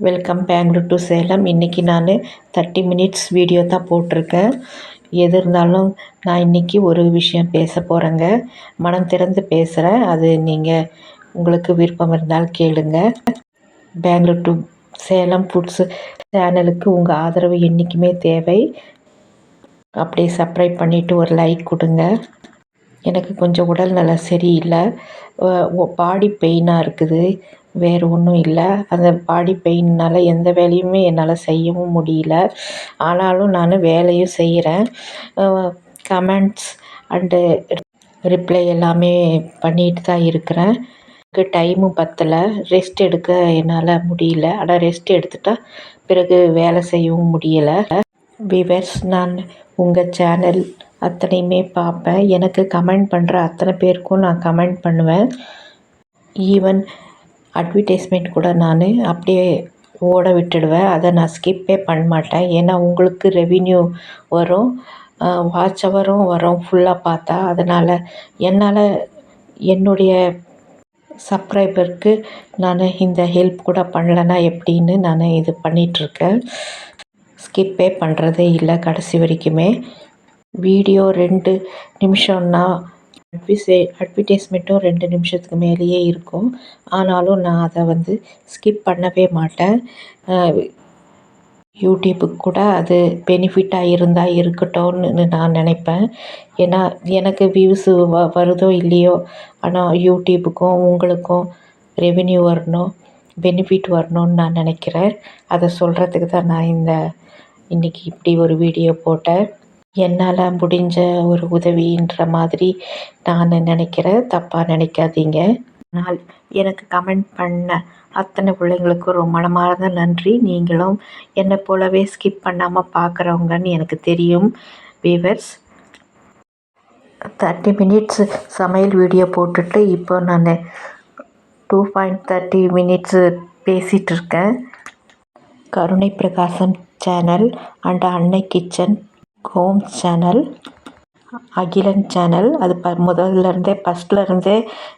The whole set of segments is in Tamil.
வெல்கம் பெங்களூர் டு சேலம் இன்றைக்கி நான் தேர்ட்டி மினிட்ஸ் வீடியோ தான் போட்டிருக்கேன். எது இருந்தாலும் நான் இன்றைக்கி ஒரு விஷயம் பேச போகிறேங்க மனம் திறந்து பேசுகிறேன் அது நீங்கள் உங்களுக்கு விருப்பம் இருந்தால் கேளுங்க. பெங்களூர் டு சேலம் ஃபுட்ஸு சேனலுக்கு உங்கள் ஆதரவு என்றைக்குமே தேவை. அப்படியே சப்ஸ்கிரைப் பண்ணிவிட்டு ஒரு லைக் கொடுங்க. எனக்கு கொஞ்சம் உடல் நலம் சரியில்லை. பாடி பெயினாக இருக்குது. வேறு ஒன்றும் இல்லை. அந்த பாடி பெயின்னால் எந்த வேலையுமே என்னால் செய்யவும் முடியல. ஆனாலும் நான் வேலையும் செய்கிறேன் கமெண்ட்ஸ் அண்டு ரிப்ளை எல்லாமே பண்ணிட்டு தான் இருக்கிறேன். எனக்கு டைமும் பத்தலை. ரெஸ்ட் எடுக்க என்னால் முடியல. ஆனால் ரெஸ்ட் எடுத்துட்டால் பிறகு வேலை செய்யவும் முடியலை. விவர்ஸ் நான் உங்கள் சேனல் அத்தனையுமே பார்ப்பேன். எனக்கு கமெண்ட் பண்ணுற அத்தனை பேருக்கும் நான் கமெண்ட் பண்ணுவேன். ஈவன் அட்வர்டைஸ்மெண்ட் கூட நான் அப்படியே ஓட விட்டுடுவேன் அதை நான் ஸ்கிப்பே பண்ண மாட்டேன் ஏன்னா உங்களுக்கு ரெவின்யூ வரும் வாட்ச் ஹவரும் வரும் ஃபுல்லாக பார்த்தா. அதனால் என்னால் என்னுடைய சப்ஸ்கிரைபருக்கு நான் இந்த ஹெல்ப் கூட பண்ணலன்னா எப்படின்னு நான் இது பண்ணிகிட்ருக்கேன் ஸ்கிப்பே பண்ணுறதே இல்லை கடைசி வரைக்குமே. வீடியோ ரெண்டு நிமிஷம்னா அட்விசே அட்வர்டைஸ்மெண்ட்டும் ரெண்டு நிமிஷத்துக்கு மேலேயே இருக்கும். ஆனாலும் நான் அதை வந்து ஸ்கிப் பண்ணவே மாட்டேன். யூடியூப்புக்கு கூட அது பெனிஃபிட்டாக இருந்தால் இருக்கட்டும்னு நான் நினைப்பேன். ஏன்னா எனக்கு வியூஸு வ வருதோ இல்லையோ ஆனால் யூடியூப்புக்கும் உங்களுக்கும் ரெவென்யூ வரணும் பெனிஃபிட் வரணும்னு நான் நினைக்கிறேன். அதை சொல்கிறதுக்கு தான் நான் இந்த இன்றைக்கி இப்படி ஒரு வீடியோ போட்டேன். என்னால் முடிஞ்ச ஒரு உதவின்ற மாதிரி நான் நினைக்கிறேன். தப்பாக நினைக்காதீங்க. ஆனால் எனக்கு கமெண்ட் பண்ண அத்தனை பிள்ளைங்களுக்கும் ரொம்ப மனமார்ந்த நன்றி. நீங்களும் என்னை போலவே ஸ்கிப் பண்ணாமல் பார்க்குறவங்கன்னு எனக்கு தெரியும் வீவர்ஸ் தேர்ட்டி மினிட்ஸ் சமையல் வீடியோ போட்டுட்டு இப்போ நான் டூ பாயிண்ட் தேர்ட்டி மினிட்ஸு பேசிகிட்டு இருக்கேன். Karunai Prakasam channel and Annai kitchen home channel Akilan channel. அது ப முதல்லேருந்தே ஃபஸ்ட்லேருந்தே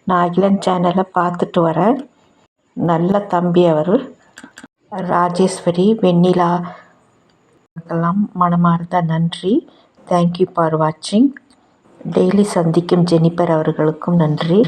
நான் அகிலன் சேனலை பார்த்துட்டு வரேன். நல்ல தம்பி அவர். ராஜேஸ்வரி வெண்ணிலா எல்லாம் மனமார்ந்த நன்றி. தேங்க்யூ ஃபார் வாட்சிங் டெய்லி சந்திக்கும் ஜெனிபர் அவர்களுக்கும் நன்றி.